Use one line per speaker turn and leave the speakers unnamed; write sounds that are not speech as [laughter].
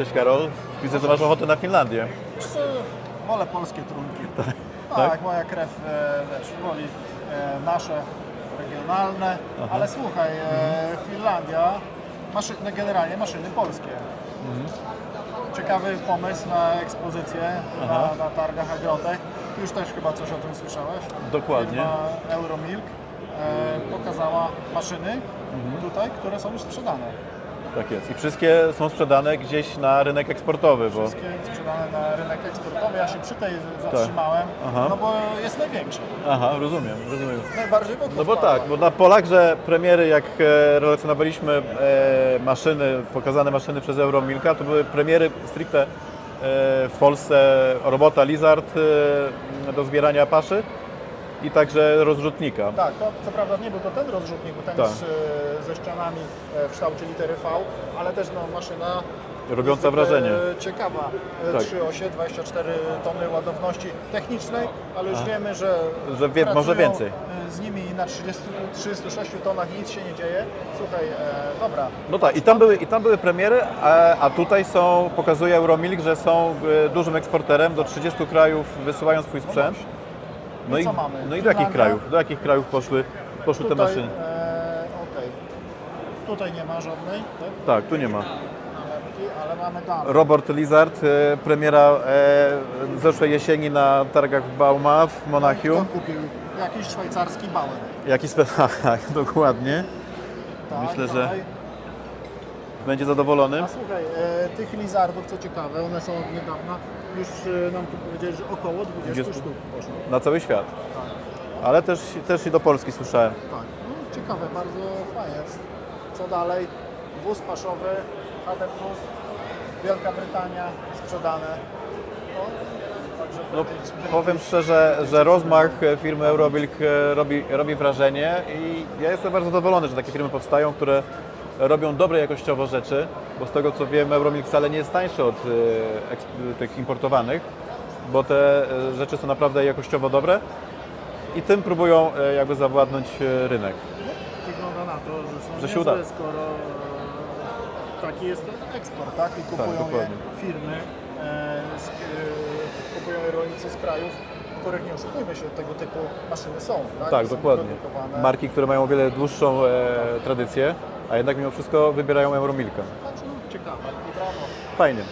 Cześć Karol. Widzę, że masz ochotę na Finlandię.
Wiesz co, wolę polskie trunki.
Tak?
Tak, moja krew, e, wiesz, woli e, nasze regionalne, ale słuchaj, e, Finlandia, maszyny, generalnie maszyny polskie. Ciekawy pomysł na ekspozycję
Aha.
na, na targach Agrotech. Ty już też chyba coś o tym słyszałeś?
Dokładnie.
Firma Euromilk e, pokazała maszyny tutaj, które są już sprzedane.
Tak jest. I wszystkie są sprzedane gdzieś na rynek eksportowy, bo
Wszystkie sprzedane na rynek eksportowy. Ja się przy tej zatrzymałem,
Tak. Aha.
no bo jest największa.
Aha, rozumiem, rozumiem.
Najbardziej
No bo tak, bo na Polakże premiery, jak e, relacjonowaliśmy e, maszyny, pokazane maszyny przez Euromilka, to były premiery stricte e, w Polsce robota Lizard e, do zbierania paszy i także rozrzutnika.
Tak, to co prawda nie był to ten rozrzutnik, bo ten
Tak.
z, e, ze ścianami e, w kształcie litery V, ale też no, maszyna
Robiąca wrażenie.
Ciekawa. E,
Tak.
Trzy osie, 24 tony ładowności technicznej, ale już wiemy, że,
Że wie- może więcej.
Z nimi na 30, 36 tonach nic się nie dzieje. Słuchaj, e, dobra,
No tak, i tam były, i tam były premiery, a, a tutaj są, pokazuje Euromilk, że są dużym eksporterem, do 30 krajów wysyłają swój sprzęt. No
I
i,
co mamy?
no i do jakich
Finlandia?
krajów? Do jakich krajów poszły, poszły te
tutaj,
maszyny?
E, okej. Tutaj nie ma żadnej, tak?
Tak, tu nie ma.
nalepki, ale mamy dalej.
Robert Lizard, e, premiera e, zeszłej jesieni na targach w Bauma w
Kto
Monachium.
kupił jakiś szwajcarski Bauer.
Jaki spektakl, [laughs] dokładnie.
Tak,
Myślę, że-
dalej.
Będzie zadowolony.
A słuchaj, e, tych lizardów, co ciekawe, one są od niedawna, już e, nam tu powiedzieli, że około 20
20.
sztuk poszło.
Na cały świat.
Tak,
Ale też, też i do Polski słyszałem.
tak. No, ciekawe, bardzo fajnie. Co dalej? Wóz paszowy, HD+, Wielka Brytania, sprzedane. No,
No, powiem szczerze, że rozmach firmy Euromilk e, robi, robi wrażenie i ja jestem bardzo zadowolony, że takie firmy powstają, które robią dobre jakościowo rzeczy, bo z tego co wiem Euromilk wcale nie jest tańszy od e, tych importowanych, bo te e, rzeczy są naprawdę jakościowo dobre i tym próbują jakby zawładnąć rynek.
Wygląda na to, że są
Że się
niezłe,
uda.
skoro taki jest eksport, tak? I kupują je
dokładnie.
firmy, e, z, e, kupują je rolnicy z krajów, w których nie oszukujmy się, tego typu maszyny są, tak?
Tak,
Są
dokładnie. Marki, które mają o wiele dłuższą e, tradycję, a jednak mimo wszystko wybierają Euromilka.
Także no, ciekawe i brawo.
Fajnie.